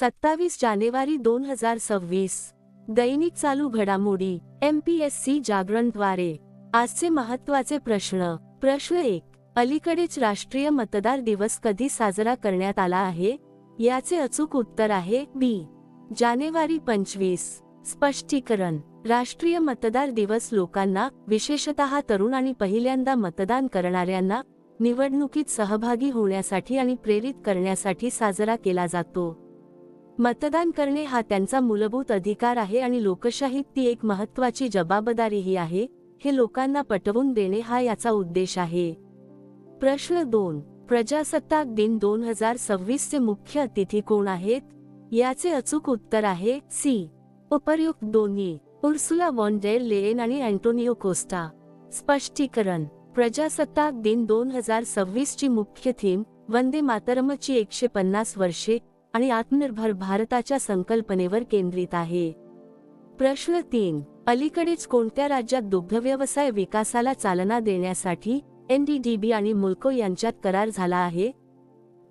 सत्तावीस जानेवारी दोन हजार सव्वीस. दैनिक चालू घडामोडी एम पी एस सी जागरणद्वारे. आजचे महत्त्वाचे प्रश्न. प्रश्न एक अलीकडेच राष्ट्रीय मतदार दिवस कधी साजरा करण्यात आला आहे? याचे अचूक उत्तर आहे बी जानेवारी पंचवीस. स्पष्टीकरण. राष्ट्रीय मतदार दिवस लोकांना विशेषतः तरुण आणि पहिल्यांदा मतदान करणाऱ्यांना निवडणुकीत सहभागी होण्यासाठी आणि प्रेरित करण्यासाठी साजरा केला जातो. मतदान करणे हा त्यांचा मूलभूत अधिकार आहे आणि लोकशाहीत ती एक महत्वाची जबाबदारीही आहे हे लोकांना पटवून देणे हा याचा उद्देश आहे. प्रश्न दोन प्रजासत्ताक दिन दोन हजार सव्वीस चे मुख्य अतिथी कोण आहेत? याचे अचूक उत्तर आहे सी. उपर्युक्त दोन्ही उर्सुला वॉन लेन आणि अँटोनियो कोस्टा. स्पष्टीकरण प्रजासत्ताक दिन दोन हजार सव्वीस ची मुख्य थीम वंदे मातरमची एकशे पन्नास वर्षे आणि आत्मनिर्भर भारताच्या संकल्पनेवर केंद्रित आहे. प्रश्न तीन. अलीकडेच कोणत्या राज्यात दुग्धव्यवसाय विकासाला चालना देण्यासाठी एनडीडीबी आणि मुल्को यांच्यात करार झाला आहे?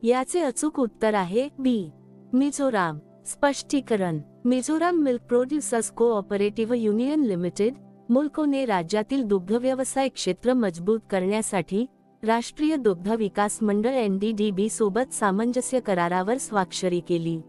याचे अचूक उत्तर आहे बी. मिझोराम. स्पष्टीकरण. Mizoram milk producers cooperative union limited मुल्कोने राज्यातील दुग्धव्यवसाय क्षेत्र मजबूत करण्यासाठी राष्ट्रीय दुग्ध विकास मंडळ एनडीडीबी सोबत सामंजस्य करारावर स्वाक्षरी केली.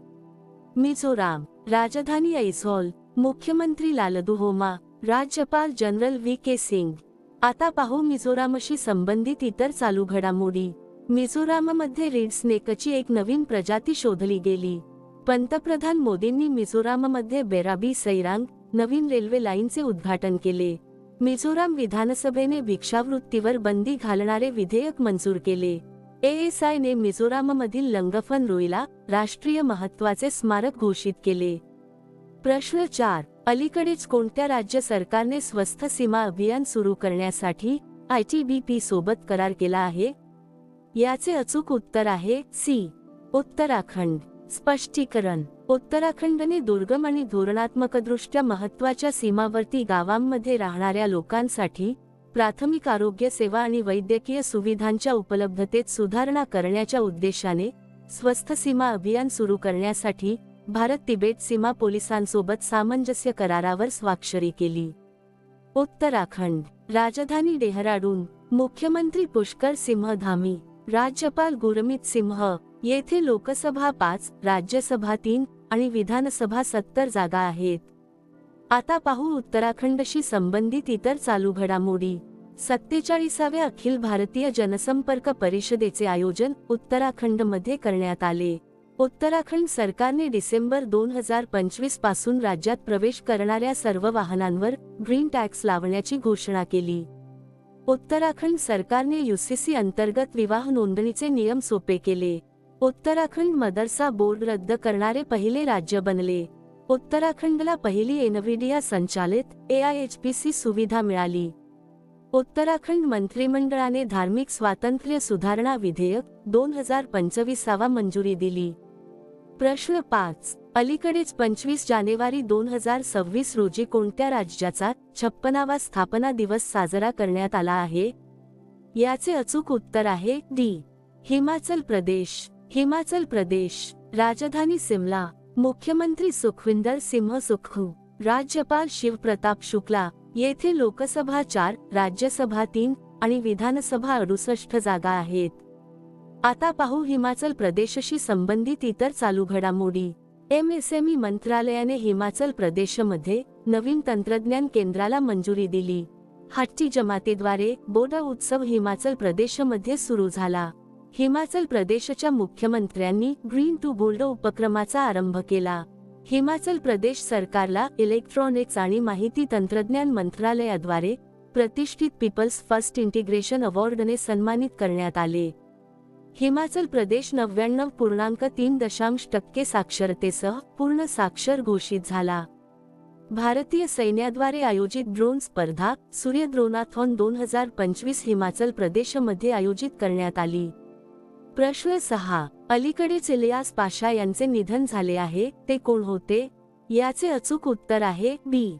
मिझोराम राजधानी ऐसॉल मुख्यमंत्री लालदुहोमा राज्यपाल जनरल व्ही के सिंग. आता पाहू मिझोरामशी संबंधित इतर चालू घडामोडी. मिझोराममध्ये रेड स्नेकची एक नवीन प्रजाती शोधली गेली. पंतप्रधान मोदींनी मिझोराममध्ये बेराबी सैरांग नवीन रेल्वे लाईनचे उद्घाटन केले. मिझोराम विधानसभेने भिक्षावृत्तीवर बंदी घालणारे विधेयक मंजूर केले. एएसआयने मिझोराममधील लंगफन रुईला राष्ट्रीय महत्त्वाचे स्मारक घोषित केले. प्रश्न चार अलीकडेच कोणत्या राज्य सरकारने स्वस्थ सीमा अभियान सुरू करण्यासाठी आयटीबीपी सोबत करार केला आहे? याचे अचूक उत्तर आहे सी उत्तराखंड. स्पष्टीकरण. उत्तराखंडने दुर्गम आणि धोरणात्मकदृष्ट्या महत्त्वाच्या सीमावर्ती गावांमध्ये राहणाऱ्या लोकांसाठी प्राथमिक आरोग्य सेवा आणि वैद्यकीय सुविधांच्या उपलब्धतेत सुधारणा करण्याच्या उद्देशाने स्वस्थ सीमा अभियान सुरू करण्यासाठी भारत तिबेट सीमा पोलिसांसोबत सामंजस्य करारावर स्वाक्षरी केली. उत्तराखंड. राजधानी डेहराडून मुख्यमंत्री पुष्कर सिंह धामी राज्यपाल गुरमित सिंह येथे लोकसभा पाच राज्यसभा तीन आणि विधानसभा सत्तर जागा आहेत. आता पाहू उत्तराखंडशी संबंधित इतर चालू घडामोडी. सत्तेचाळीसाव्या अखिल भारतीय जनसंपर्क परिषदेचे आयोजन उत्तराखंडमध्ये करण्यात आले. उत्तराखंड सरकारने डिसेंबर दोन हजार पंचवीसपासून राज्यात प्रवेश करणाऱ्या सर्व वाहनांवर ग्रीन टॅक्स लावण्याची घोषणा केली. उत्तराखंड सरकारने युसीसी अंतर्गत विवाह नोंदणीचे नियम सोपे केले. उत्तराखंड मदरसा बोर्ड रद्द करणारे पहिले राज्य बनले. उत्तराखंडला पहिली एनव्हिडिया संचालित एआयएचपीसी सुविधा मिळाली. उत्तराखंड मंत्रिमंडळाने धार्मिक स्वातंत्र्य सुधारणा विधेयक दोन हजार पंचवीसावा मंजुरी दिली. प्रश्न पाच. अलीकडेच पंचवीस जानेवारी दोन हजार सव्वीस रोजी कोणत्या राज्याचा छप्पनावा स्थापना दिवस साजरा करण्यात आला आहे? याचे अचूक उत्तर आहे डी. हिमाचल प्रदेश. हिमाचल प्रदेश राजधानी सिमला मुख्यमंत्री सुखविंदर सिंह सुखू राज्यपाल शिवप्रताप शुक्ला येथे लोकसभा चार राज्यसभा तीन आणि विधानसभा अडुसष्ट जागा आहेत. आता पाहू हिमाचल प्रदेशशी संबंधित इतर चालू घडामोडी. एम एसएमई मंत्रालयाने हिमाचल प्रदेशमध्ये नवीन तंत्रज्ञान केंद्राला मंजुरी दिली. हट्टी जमातेद्वारे बोडा उत्सव हिमाचल प्रदेशमध्ये सुरू झाला. हिमाचल प्रदेशच्या मुख्यमंत्र्यांनी ग्रीन टू गोल्ड उपक्रमाचा आरंभ केला. हिमाचल प्रदेश सरकारला इलेक्ट्रॉनिक्स आणि माहिती तंत्रज्ञान मंत्रालयाद्वारे प्रतिष्ठित पीपल्स फर्स्ट इंटिग्रेशन अवॉर्डने सन्मानित करण्यात आले. हिमाचल प्रदेश नव्याण्णव पूर्णांक तीन दशांश टक्के साक्षरतेसह पूर्ण साक्षर घोषित झाला. भारतीय सैन्याद्वारे आयोजित ड्रोन स्पर्धा सूर्यद्रोनाथॉन दोन हजार पंचवीस हिमाचल प्रदेशमध्ये आयोजित करण्यात आली. प्रश्न सहा. अलीकडेच इलियास पाशा यांचे निधन झाले आहे ते कोण होते? याचे अचूक उत्तर आहे बी.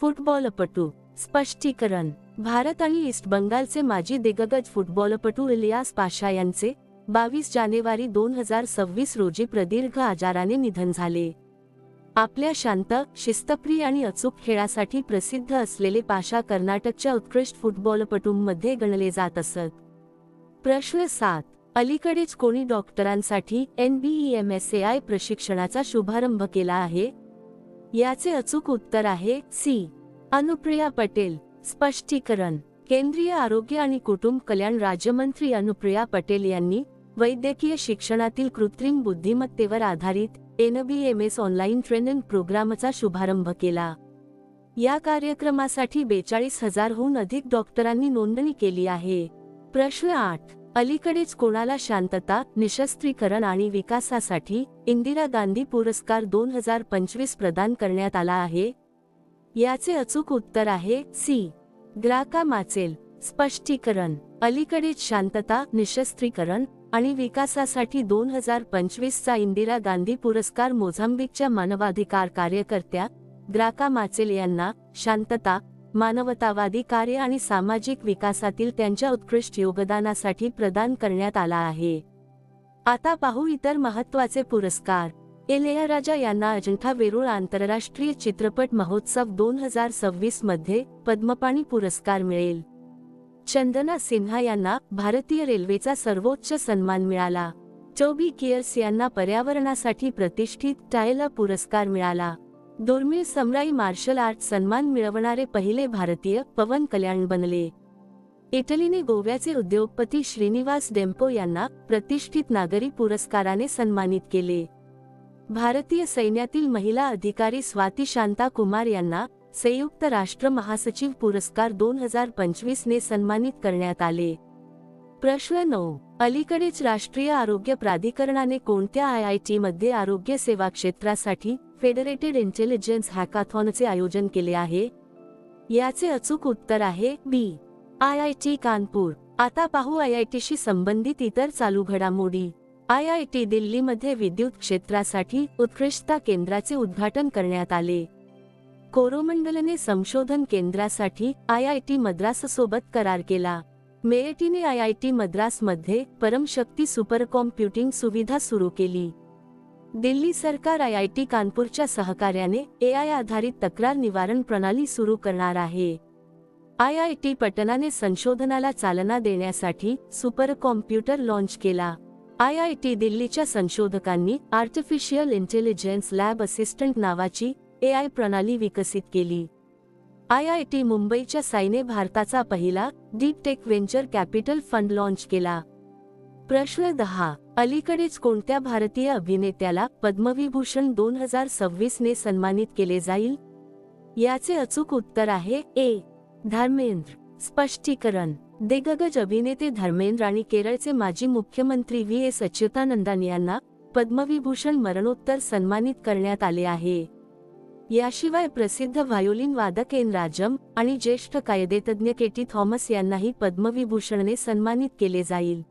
फुटबॉलपटू. स्पष्टीकरण. भारत आणि ईस्ट बंगालचे माजी दिग्गज फुटबॉलपटू इलियास पाशा यांचे बावीस जानेवारी दोन हजार सव्वीस रोजी प्रदीर्घ आजाराने निधन झाले. आपल्या शांत शिस्तप्रिय आणि अचूक खेळासाठी प्रसिद्ध असलेले पाशा कर्नाटकच्या उत्कृष्ट फुटबॉलपटूंमध्ये गणले जात असत. प्रश्न सात. अलीकडेच कोणी डॉक्टरांसाठी एनबीईएमएसएआय प्रशिक्षणाचा शुभारंभ केला आहे? याचे अचूक उत्तर आहे सी. अनुप्रिया पटेल. स्पष्टीकरण. केंद्रीय आरोग्य आणि कुटुंब कल्याण राज्यमंत्री अनुप्रिया पटेल यांनी वैद्यकीय शिक्षणातील कृत्रिम बुद्धिमत्तेवर आधारित एनबीएमएस ऑनलाईन ट्रेनिंग प्रोग्रामचा शुभारंभ केला. या कार्यक्रमासाठी बेचाळीस हजारहून अधिक डॉक्टरांनी नोंदणी केली आहे. प्रश्न आठ. अलीकडेच कोणाला शांतता निशस्त्रीकरण आणि विकासासाठी इंदिरा गांधी पुरस्कार दोन हजार पंचवीस प्रदान करण्यात आला आहे? याचे अचूक उत्तर आहे सी. ग्राका माचेल स्पष्टीकरण. अलीकडेच शांतता निशस्त्रीकरण आणि विकासासाठी दोन हजार पंचवीसचा इंदिरा गांधी पुरस्कार मोझांबिकच्या मानवाधिकार कार्यकर्त्या ग्राका माचेल यांना शांतता मानवतावादी कार्य आणि सामाजिक विकासातील त्यांच्या उत्कृष्ट योगदानासाठी प्रदान करण्यात आला आहे. आता पाहू इतर महत्त्वाचे पुरस्कार. इलयाराजा यांना अजंठा वेरूळ आंतरराष्ट्रीय चित्रपट महोत्सव दोन हजार सव्वीसमध्ये पद्मपाणी पुरस्कार मिळेल. चंदना सिन्हा यांना भारतीय रेल्वेचा सर्वोच्च सन्मान मिळाला. टोबी कियर्स यांना पर्यावरणासाठी प्रतिष्ठित टायला पुरस्कार मिळाला. दुर्मिळ समराई मार्शल आर्ट सन्मान मिळवणारे पहिले भारतीय पवन कल्याण बनले. इटलीने गोव्याचे उद्योगपती श्रीनिवास डेम्पो यांना प्रतिष्ठित नागरी पुरस्काराने सन्मानित केले. भारतीय सैन्यातील महिला अधिकारी स्वाती शांता कुमार यांना संयुक्त राष्ट्र महासचिव पुरस्कार दोन हजार पंचवीस ने सन्मानित करण्यात आले. प्रश्न नऊ. अलीकडेच राष्ट्रीय आरोग्य प्राधिकरणाने कोणत्या आय आय टी मध्ये आरोग्य सेवा क्षेत्रासाठी फेडरेटेड इंटेलिजन्स हॅकाथॉनचे आयोजन केले आहे. याचे अचूक उत्तर आहे B I I T Kanpur. आता पाहू आय आय टीशी संबंधित इतर चालू घडामोडी. आय आय टी दिल्लीमध्ये विद्युत क्षेत्रासाठी उत्कृष्टता केंद्राचे उद्घाटन करण्यात आले. कोरोमंडलने संशोधन केंद्रासाठी आय आय टी मद्रास सोबत करार केला. मेएटीने आय आय टी मद्रासमध्ये परमशक्ती सुपर कॉम्प्युटिंग सुविधा सुरू केली. दिल्ली सरकार आय आय टी कानपूरच्या सहकार्याने ए आय आधारित तक्रार निवारण प्रणाली सुरू करणार आहे. आय आय टी पटनाने संशोधनाला चालना देण्यासाठी सुपर कॉम्प्युटर लॉन्च केला. आय आय टी दिल्लीच्या संशोधकांनी आर्टिफिशियल इंटेलिजन्स लॅब असिस्टंट नावाची ए आय प्रणाली विकसित केली. आय आय टी मुंबईच्या साईने भारताचा पहिला deep tech venture capital fund launch केला. प्रश्न दहा. अलीकडेच कोणत्या भारतीय अभिनेत्याला पद्मविभूषण दोन हजार सव्वीस ने सन्मानित केले जाईल? याचे अचूक उत्तर आहे ए. धर्मेंद्र. स्पष्टीकरण. दिग्गज अभिनेते धर्मेंद्र आणि केरळचे माजी मुख्यमंत्री व्ही. एस अच्युतानंदान यांना पद्मविभूषण मरणोत्तर सन्मानित करण्यात आले आहे. याशिवाय प्रसिद्ध व्हायोलिन वादक एन. राजम आणि ज्येष्ठ कायदेतज्ञ केटी थॉमस यांनाही पद्मविभूषणने सन्मानित केले जाईल.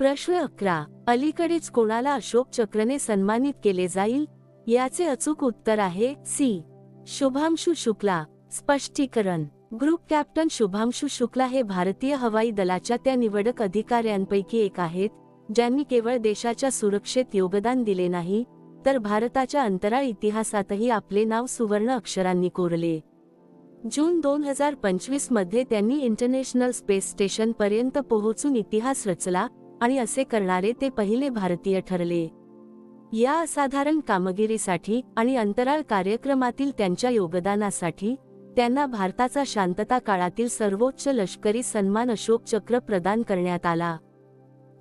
प्रश्न अकरा. अलीकडेच कोणाला अशोक चक्रने सन्मानित केले जाईल? याचे अचूक उत्तर आहे सी. शुभांशु शुक्ला. स्पष्टीकरण. ग्रुप कॅप्टन शुभांशु शुक्ला हे भारतीय हवाई दलाच्या त्या निवडक अधिकाऱ्यांपैकी एक आहेत ज्यांनी केवळ देशाच्या सुरक्षेत योगदान दिले नाही तर भारताच्या अंतराळ इतिहासातही आपले नाव सुवर्ण अक्षरांनी कोरले. जून दोन हजार पंचवीसमध्ये त्यांनी इंटरनॅशनल स्पेस स्टेशन पर्यंत पोहोचून इतिहास रचला आणि असे करणारे ते पहिले भारतीय ठरले. या असाधारण कामगिरीसाठी आणि अंतराळ कार्यक्रमातील त्यांच्या योगदानासाठी त्यांना भारताचा शांतता काळातील सर्वोच्च लष्करी सन्मान अशोक चक्र प्रदान करण्यात आला.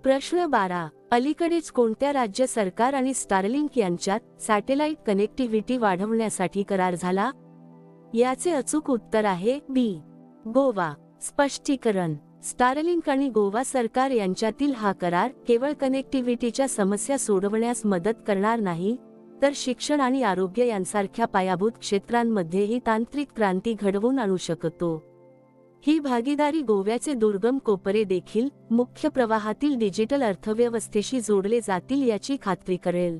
प्रश्न बारा. अलीकडेच कोणत्या राज्य सरकार आणि स्टारलिंक यांच्यात सॅटेलाइट कनेक्टिव्हिटी वाढवण्यासाठी करार झाला? याचे अचूक उत्तर आहे बी. गोवा. स्पष्टीकरण. स्टारलिंक आणि गोवा सरकार यांच्यातील हा करार केवळ कनेक्टिव्हिटीच्या समस्या सोडवण्यास मदत करणार नाही तर शिक्षण आणि आरोग्य यांसारख्या पायाभूत क्षेत्रांमध्येही तांत्रिक क्रांती घडवून आणू शकतो. ही भागीदारी गोव्याचे दुर्गम कोपरे देखील मुख्य प्रवाहातील डिजिटल अर्थव्यवस्थेशी जोडले जातील याची खात्री करेल.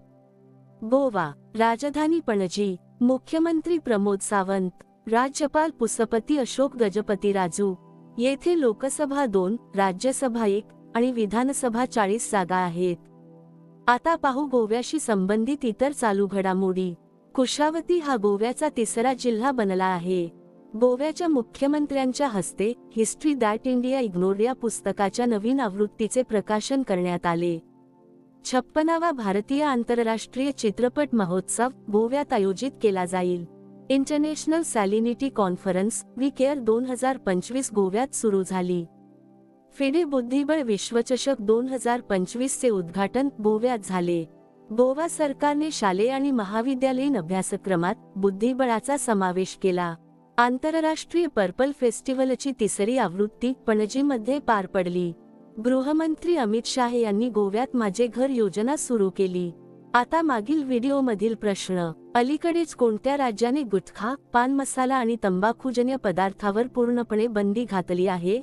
गोवा राजधानी पणजी मुख्यमंत्री प्रमोद सावंत राज्यपाल पुसपती अशोक गजपती राजू येथे लोकसभा दोन राज्यसभा एक आणि विधानसभा चाळीस जागा आहेत. आता पाहू गोव्याशी संबंधित इतर चालू घडामोडी. कुशावती हा गोव्याचा तिसरा जिल्हा बनला आहे. गोव्याच्या मुख्यमंत्र्यांच्या हस्ते हिस्ट्री दॅट इंडिया इग्नोर या पुस्तकाच्या नवीन आवृत्तीचे प्रकाशन करण्यात आले. छप्पनावा भारतीय आंतरराष्ट्रीय चित्रपट महोत्सव गोव्यात आयोजित केला जाईल. International salinity conference we care दोन हजार पंचवीस गोव्यात सुरू झाली. फिडे बुद्धिबळ विश्वचषक दोन हजार पंचवीसचे उद्घाटन गोव्यात झाले. गोवा सरकारने शालेय आणि महाविद्यालयीन अभ्यासक्रमात बुद्धिबळाचा समावेश केला. आंतरराष्ट्रीय पर्पल फेस्टिवलची तिसरी आवृत्ती पणजीमध्ये पार पडली. गृहमंत्री अमित शाह यांनी गोव्यात माझे घर योजना सुरू केली. आता मागील व्हिडिओमधील प्रश्न अलीकडेच कोणत्या राज्याने गुटखा पान मसाला आणि तंबाखूजन्य पदार्थावर पूर्णपणे बंदी घातली आहे?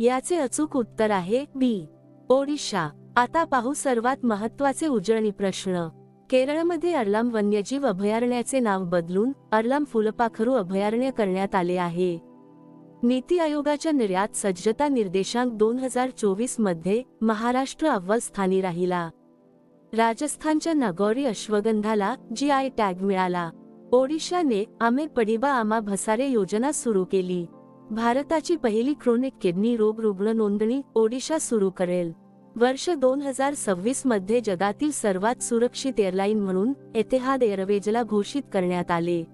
याचे अचूक उत्तर आहे बी ओडिशा. आता पाहू सर्वात महत्त्वाचे उजळणी प्रश्न. केरळमध्ये अर्लाम वन्यजीव अभयारण्याचे नाव बदलून अर्लाम फुलपाखरू अभयारण्य करण्यात आले आहे. नीती आयोगाच्या निर्यात सज्जता निर्देशांक दोन हजार चोवीसमध्ये महाराष्ट्र अव्वल स्थानी राहिला. राजस्थानच्या नगौरी अश्वगंधाला जी आय टॅग मिळाला. ओडिशाने आमे पडिबा आमा भसारे योजना सुरू केली. भारताची पहिली क्रोनिक किडनी रोग रुग्ण नोंदणी ओडिशा सुरू करेल. वर्ष दोन हजार सव्वीसमध्ये जगातील सर्वात सुरक्षित एअरलाईन म्हणून एतेहाद एअरवेजला घोषित करण्यात आले.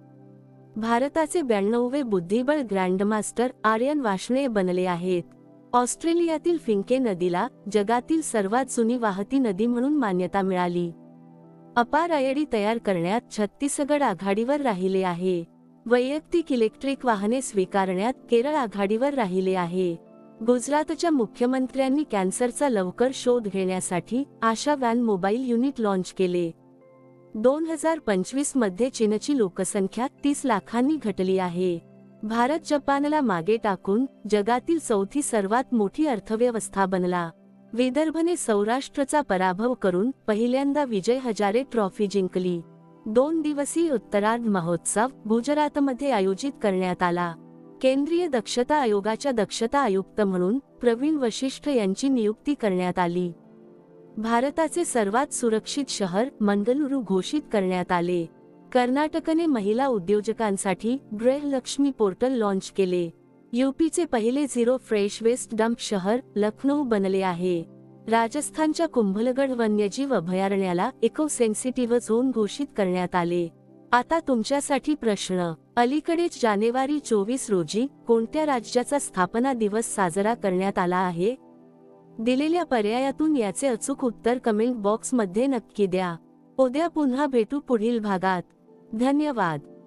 भारताचे ब्याण्णववे बुद्धिबळ ग्रँडमास्टर आर्यन वाशणे बनले आहेत. ऑस्ट्रेलियातील फिंके नदीला जगातील सर्वात जुनी वाहती नदी म्हणून मान्यता मिळाली. अपार आयडी तयार करण्यात छत्तीसगड आघाडीवर राहिले आहे. वैयक्तिक इलेक्ट्रिक वाहने स्वीकारण्यात केरळ आघाडीवर राहिले आहे. गुजरातच्या मुख्यमंत्र्यांनी कॅन्सरचा लवकर शोध घेण्यासाठी Asha van mobile unit launch केले. दोन हजार पंचवीसमध्ये चीनची लोकसंख्या तीस लाखांनी घटली आहे. भारत जपानला मागे टाकून जगातील चौथी सर्वात मोठी अर्थव्यवस्था बनला. विदर्भने सौराष्ट्रचा पराभव करून पहिल्यांदा विजय हजारे ट्रॉफी जिंकली. दोन दिवसीय उत्तरार्ध महोत्सव गुजरातमध्ये आयोजित करण्यात आला. केंद्रीय दक्षता आयोगाच्या दक्षता आयुक्त म्हणून प्रवीण वशिष्ठ यांची नियुक्ती करण्यात आली. भारताचे सर्वात सुरक्षित शहर मंगलुरू घोषित करण्यात आले. कर्नाटकने महिला उद्योजकांसाठी गृहलक्ष्मी पोर्टल लॉन्च केले. यूपीचे पहिले झिरो फ्रेश वेस्ट डंप शहर लखनौ बनले आहे. राजस्थानच्या कुंभलगड वन्यजीव अभयारण्याला इको सेन्सिटिव्ह झोन घोषित करण्यात आले. आता तुमच्यासाठी प्रश्न अलीकडेच जानेवारी चोवीस रोजी कोणत्या राज्याचा स्थापना दिवस साजरा करण्यात आला आहे? दिलेल्या पर्यायातून याचे अचूक उत्तर कमेंट बॉक्समध्ये नक्की द्या. उद्या पुन्हा भेटू पुढील भागात. धन्यवाद.